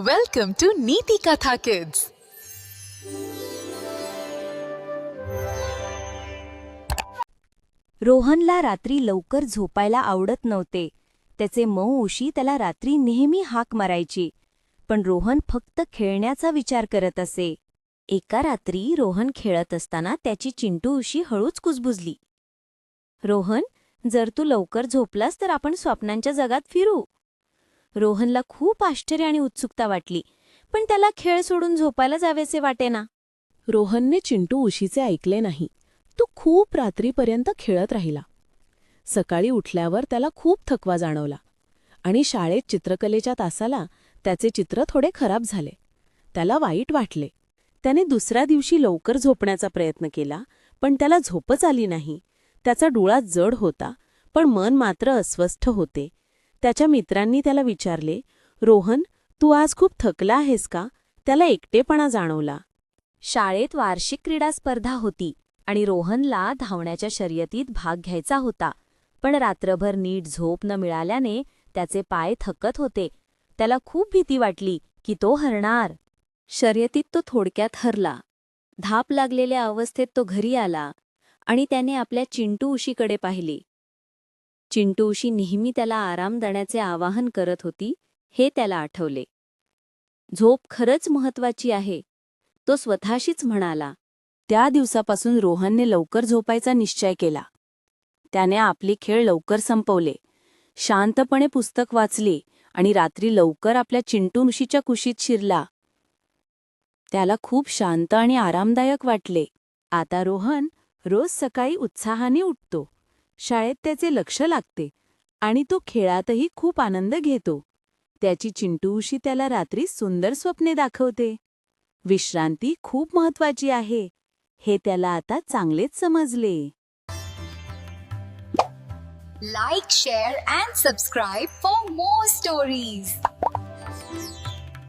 Welcome to नीति कथा kids रोहनला रात्री लवकर झोपायला आवडत नव्हते. त्याचे मऊ उशी त्याला रात्री नेहमी हाक मारायची. पण रोहन फक्त खेळण्याचा विचार करत असे. एका रात्री रोहन खेळत असताना त्याची चिंटू उशी हळूच कुजबुजली. रोहन जर तू लवकर झोपलास तर आपण स्वप्नांच्या जगात फिरू. रोहनला खूप आश्चर्य आणि उत्सुकता वाटली. पण त्याला खेळ सोडून झोपायला जावेसे वाटेना. रोहनने चिंटू उशीचे ऐकले नाही. तो खूप रात्रीपर्यंत खेळत राहिला. सकाळी उठल्यावर त्याला खूप थकवा जाणवला. आणि शाळेत चित्रकलेच्या तासाला त्याचे चित्र थोडे खराब झाले. त्याला वाईट वाटले. त्याने दुसऱ्या दिवशी लवकर झोपण्याचा प्रयत्न केला पण त्याला झोपच आली नाही. त्याचा डोळा जड होता पण मन मात्र अस्वस्थ होते. त्याच्या मित्रांनी त्याला विचारले रोहन तू आज खूप थकला आहेस का? त्याला एकटेपणा जाणवला. शाळेत वार्षिक क्रीडा स्पर्धा होती आणि रोहनला धावण्याच्या शर्यतीत भाग घ्यायचा होता. पण रात्रभर नीट झोप न मिळाल्याने त्याचे पाय थकत होते. त्याला खूप भीती वाटली की तो हरणार. शर्यतीत तो थोडक्यात हरला. धाप लागलेल्या अवस्थेत तो घरी आला आणि त्याने आपल्या चिंटू उशीकडे पाहिले. चिंटूशी नेहमी त्याला आराम देण्याचे आवाहन करत होती हे त्याला आठवले. झोप खरंच महत्वाची आहे तो स्वतःशीच म्हणाला. त्या दिवसापासून रोहनने लवकर झोपायचा निश्चय केला. त्याने आपले खेळ लवकर संपवले. शांतपणे पुस्तक वाचले आणि रात्री लवकर आपल्या चिंटूनुशीच्या कुशीत शिरला. त्याला खूप शांत आणि आरामदायक वाटले. आता रोहन रोज सकाळी उत्साहाने उठतो. शाळेत त्याचे लक्ष लागते आणि तो खेळातही खूप आनंद घेतो. त्याची चिंटूशी त्याला रात्री सुंदर स्वप्ने दाखवते. विश्रांती खूप महत्वाची आहे. हे त्याला आता चांगलेच समजले. Like share and subscribe for more stories